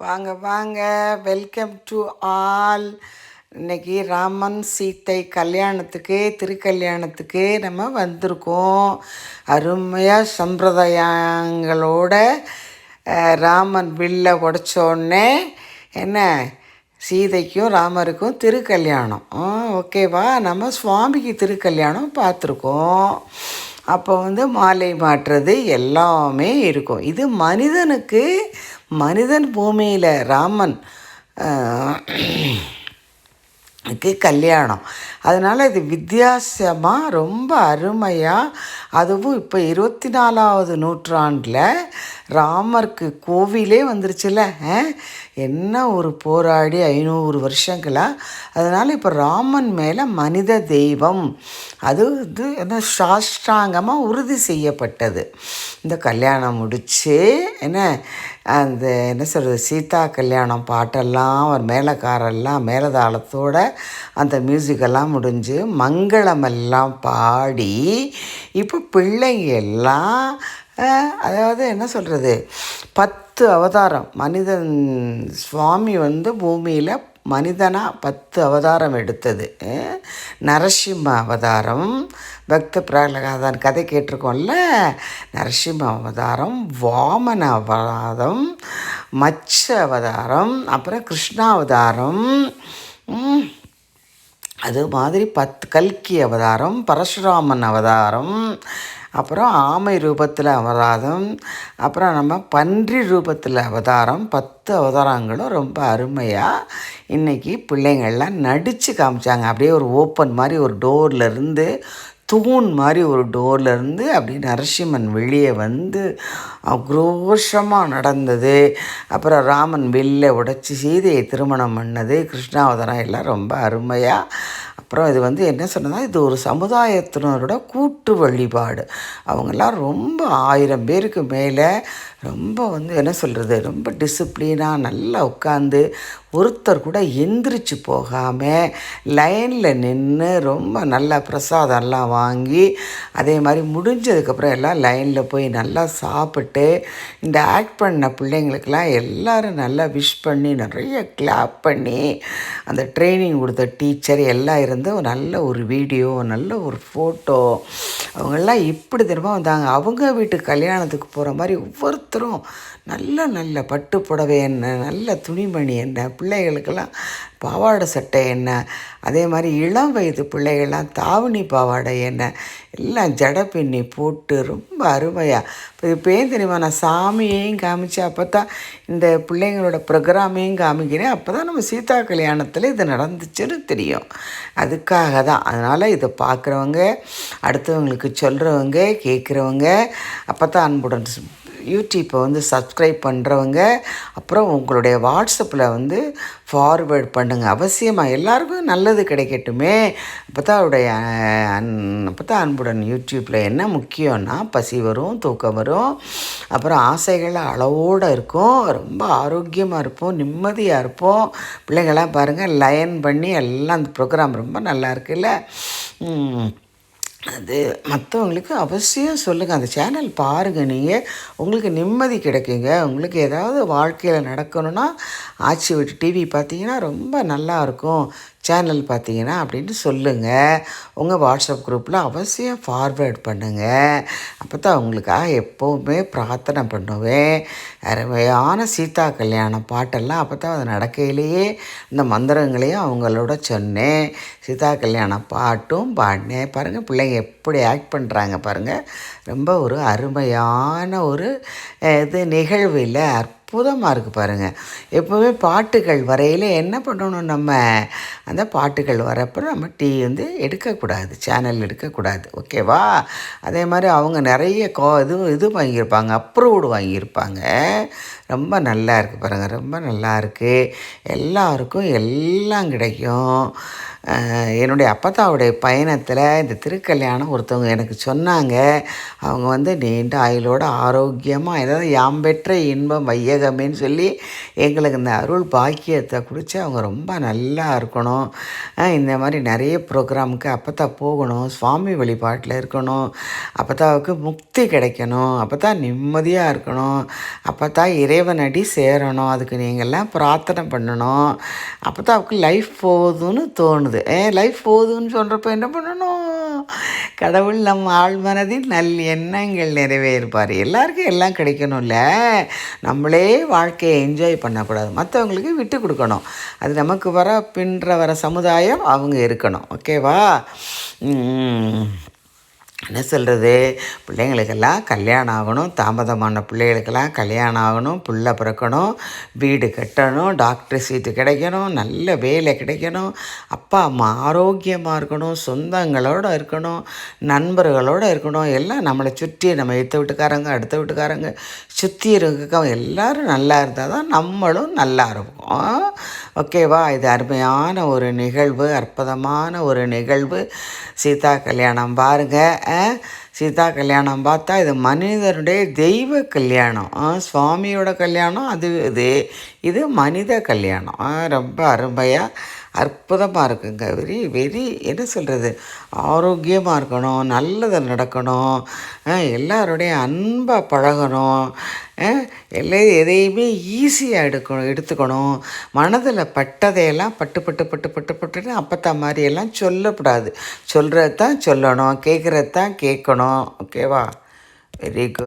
வாங்க வாங்க. Welcome to all இன்னைக்கு ராமன் சீத்தை கல்யாணத்துக்கு திருக்கல்யாணத்துக்கு நம்ம வந்திருக்கோம். அருமையாக சம்பிரதாயங்களோட ராமன் வில்ல உடச்சோடனே என்ன? சீதைக்கும் ராமருக்கும் திருக்கல்யாணம். ஓகேவா நம்ம சுவாமிக்கு திருக்கல்யாணம் பார்த்துருக்கோம். அப்போ வந்து மாலை மாற்றுறது எல்லாமே இருக்கும். இது மனிதனுக்கு மனிதன் பூமியில் ராமன் க்கு கல்யாணம். அதனால் இது வித்தியாசமாக ரொம்ப அருமையாக அதுவும் இப்போ இருபத்தி நாலாவது நூற்றாண்டில் ராமருக்கு கோவிலே வந்துருச்சுல என்ன ஒரு போராடி ஐநூறு வருஷங்களா? அதனால் இப்போ ராமன் மேலே மனித தெய்வம் அது இது என்ன சாஷ்டாங்கமாக உறுதி செய்யப்பட்டது. இந்த கல்யாணம் முடித்து என்ன அந்த என்ன சொல்கிறது சீதா கல்யாணம் பாட்டெல்லாம் ஒரு மேலக்காரெல்லாம் மேலதாளத்தோட அந்த மியூசிக்கெல்லாம் முடிஞ்சு மங்களமெல்லாம் பாடி இப்போ பிள்ளைங்க எல்லாம் அதாவது என்ன சொல்கிறது பத்து அவதாரம். மனிதன் சுவாமி வந்து பூமியில் மனிதனாக பத்து அவதாரம் எடுத்தது. நரசிம்ம அவதாரம். பக்த பிரகலாதன் கதை கேட்டிருக்கோம்ல? நரசிம்ம அவதாரம் வாமன அவதாரம் மச்ச அவதாரம் அப்புறம் கிருஷ்ணாவதாரம் உம், அது மாதிரி பத்து கல்கி அவதாரம் பரசுராமன் அவதாரம் அப்புறம் ஆமை ரூபத்தில் அவதாரம் அப்புறம் நம்ம பன்றி ரூபத்தில் அவதாரம் பத்து அவதாரங்களும் ரொம்ப அருமையாக இன்றைக்கி பிள்ளைங்கள்லாம் நடித்து காமிச்சாங்க. அப்படியே ஒரு ஓப்பன் மாதிரி ஒரு டோர்லேருந்து தூண் மாதிரி ஒரு டோர்லேருந்து அப்படி நரசிம்மன் வெளியே வந்து ஆக்ரோஷமாக நடந்தது. அப்புறம் ராமன் வெளில உடைச்சி சீதையை திருமணம் பண்ணது. கிருஷ்ணாவதாரம் எல்லாம் ரொம்ப அருமையாக அப்புறம் இது வந்து என்ன சொன்னதா இது ஒரு சமுதாயத்தினரோட கூட்டு வழிபாடு. அவங்கெல்லாம் ரொம்ப ஆயிரம் பேருக்கு மேலே ரொம்ப வந்து என்ன சொல்கிறது ரொம்ப டிசிப்ளினாக நல்லா உட்காந்து ஒருத்தர் கூட எந்திரிச்சு போகாமல் லைனில் நின்று ரொம்ப நல்லா பிரசாதம்லாம் வாங்கி அதே மாதிரி முடிஞ்சதுக்கப்புறம் எல்லாம் லைனில் போய் நல்லா சாப்பிட்டு இந்த ஆக்ட் பண்ண பிள்ளைங்களுக்கெல்லாம் எல்லோரும் நல்லா விஷ் பண்ணி நிறைய கிளாப் பண்ணி அந்த ட்ரைனிங் கொடுத்த டீச்சர் எல்லாம் இருந்து நல்ல ஒரு வீடியோ நல்ல ஒரு ஃபோட்டோ அவங்கெல்லாம் இப்படி தினமாக வந்தாங்க? அவங்க வீட்டு கல்யாணத்துக்கு போகிற மாதிரி ஒவ்வொருத்தரும் நல்ல நல்ல பட்டு புடவை என்ன நல்ல துணிமணி என்ன பிள்ளைகளுக்கெல்லாம் பாவாடை சட்டை என்ன? அதே மாதிரி இளம் வயது பிள்ளைகள்லாம் தாவணி பாவாடை என்ன? எல்லாம் ஜடை பின்னி போட்டு ரொம்ப அருமையாக இப்போ இது ஏன் தெரியுமா? நான் சாமியையும் காமிச்சு அப்போ தான் இந்த பிள்ளைங்களோட ப்ரோக்ராமையும் காமிக்கிறேன். அப்போ தான் நம்ம சீதா கல்யாணத்தில் இது நடந்துச்சுன்னு தெரியும். அதுக்காக தான். அதனால் இதை பார்க்குறவங்க அடுத்தவங்களுக்கு சொல்கிறவங்க கேட்குறவங்க அப்போ தான் அன்புடன் யூடியூப்பை வந்து சப்ஸ்கிரைப் பண்ணுறவங்க அப்புறம் உங்களுடைய வாட்ஸ்அப்பில் வந்து ஃபார்வேர்ட் பண்ணுங்கள் அவசியமாக எல்லாருக்கும் நல்லது கிடைக்கட்டுமே. அப்போ தான் அவருடைய அப்போ தான் அன்புடன் யூடியூப்பில் என்ன முக்கியம்னா பசி வரும் தூக்கம் வரும் அப்புறம் ஆசைகள் அளவோடு இருக்கும் ரொம்ப ஆரோக்கியமாக இருப்போம் நிம்மதியாக இருப்போம். பிள்ளைங்களாம் பாருங்கள் லயன் பண்ணி எல்லாம் அந்த ப்ரோக்ராம் ரொம்ப நல்லா இருக்குல்ல? அது மற்றவங்களுக்கு அவசியம் சொல்லுங்கள் அந்த சேனல் பாருங்கள் நீங்கள் உங்களுக்கு நிம்மதி கிடைக்குங்க. உங்களுக்கு ஏதாவது வாழ்க்கையில் நடக்கணும்னா ஆட்சி விட்டு டிவி பார்த்தீங்கன்னா ரொம்ப நல்லாயிருக்கும் சேனல் பார்த்தீங்கன்னா அப்படின்ட்டு சொல்லுங்கள் உங்கள் வாட்ஸ்அப் குரூப்பில் அவசியம் ஃபார்வேர்ட் பண்ணுங்கள் அப்போ தான் உங்களுக்காக எப்போவுமே பிரார்த்தனை பண்ணுவேன். அருமையான சீதா கல்யாணம் பாட்டெல்லாம் அப்போ தான் அது நடக்கையிலேயே இந்த மந்திரங்களையும் அவங்களோட சொன்னேன். சீதா கல்யாணம் பாட்டும் பாடினேன். பாருங்கள் பிள்ளைங்க எப்படி ஆக்ட் பண்ணுறாங்க பாருங்கள் ரொம்ப ஒரு அருமையான ஒரு இது நிகழ்வு இல்லை அற்புதமாக இருக்குது பாருங்கள் எப்போவுமே பாட்டுகள் வரையில் என்ன பண்ணணும் நம்ம? அந்த பாட்டுகள் வரப்போ நம்ம டீ வந்து எடுக்கக்கூடாது சேனல் எடுக்கக்கூடாது. ஓகேவா அதே மாதிரி அவங்க நிறைய கோ இது இது வாங்கியிருப்பாங்க அப்ரூவ்டு வாங்கியிருப்பாங்க. ரொம்ப நல்லா இருக்குது பாருங்கள் ரொம்ப நல்லா இருக்குது எல்லாருக்கும் எல்லாம் கிடைக்கும். என்னுடைய அப்பத்தாவுடைய பயணத்தில் இந்த திருக்கல்யாணம் ஒருத்தவங்க எனக்கு சொன்னாங்க. அவங்க வந்து நீண்ட ஆயுளோட ஆரோக்கியமாக ஏதாவது யாம் பெற்ற இன்பம் வையகமேன்னு சொல்லி எங்களுக்கு இந்த அருள் பாக்கியத்தை குடித்து அவங்க ரொம்ப நல்லா இருக்கணும். இந்த மாதிரி நிறைய ப்ரோக்ராமுக்கு அப்பத்தா போகணும் சுவாமி வழிபாட்டில் இருக்கணும். அப்பத்தாவுக்கு முக்தி கிடைக்கணும். அப்பத்தா நிம்மதியாக இருக்கணும். அப்பத்தா இறைவனடி சேரணும். அதுக்கு நீங்கள்லாம் பிரார்த்தனை பண்ணணும். அப்பத்தாவுக்கு லைஃப் போகுதுன்னு தோணுது. ஏ லைஃப் போகுதுன்னு சொல்கிறப்ப என்ன பண்ணணும்? கடவுள் நம் ஆள் மனதில் நல் எண்ணங்கள் நிறைவேறுப்பார். எல்லாருக்கும் எல்லாம் கிடைக்கணும்ல. நம்மளே வாழ்க்கையை என்ஜாய் பண்ணக்கூடாது. மற்றவங்களுக்கு விட்டு கொடுக்கணும். அது நமக்கு வர பின்ற வர சமுதாயம் அவங்க இருக்கணும். ஓகேவா என்ன சொல்கிறது பிள்ளைங்களுக்கெல்லாம் கல்யாணம் ஆகணும். தாமதமான பிள்ளைகளுக்கெல்லாம் கல்யாணம் ஆகணும். புள்ள பிறக்கணும். வீடு கட்டணும். டாக்டர் சீட்டு கிடைக்கணும். நல்ல வேலை கிடைக்கணும். அப்பா அம்மா ஆரோக்கியமாக இருக்கணும். சொந்தங்களோடு இருக்கணும். நண்பர்களோடு இருக்கணும். எல்லாம் நம்மளை சுற்றி நம்ம எடுத்த வீட்டுக்காரங்க அடுத்த வீட்டுக்காரங்க சுற்றி இருக்கவங்க எல்லோரும் நல்லா இருந்தால் தான் நம்மளும் நல்லா இருப்போம். ஓகேவா? இது அருமையான ஒரு நிகழ்வு அற்புதமான ஒரு நிகழ்வு. சீதா கல்யாணம் பாருங்கள் 哎 சீதா கல்யாணம் பார்த்தா இது மனிதனுடைய தெய்வ கல்யாணம். ஆ, சுவாமியோட கல்யாணம் அது இது. இது மனித கல்யாணம். ஆ, ரொம்ப அருமையாக அற்புதமாக இருக்குங்க வெரி வெரி என்ன சொல்கிறது ஆரோக்கியமாக இருக்கணும் நல்லது நடக்கணும். எல்லோருடைய எல்லாருடைய அன்பாக பழகணும். எல்லா எதையுமே ஈஸியாக எடுக்கணும் எடுத்துக்கணும். மனதில் பட்டதையெல்லாம் பட்டு பட்டு பட்டு பட்டு பட்டுன்னு அப்பத்தா மாதிரியெல்லாம் சொல்லக்கூடாது. சொல்கிறது தான் சொல்லணும் கேட்குறது தான் கேட்கணும். ஓகேவா? Very good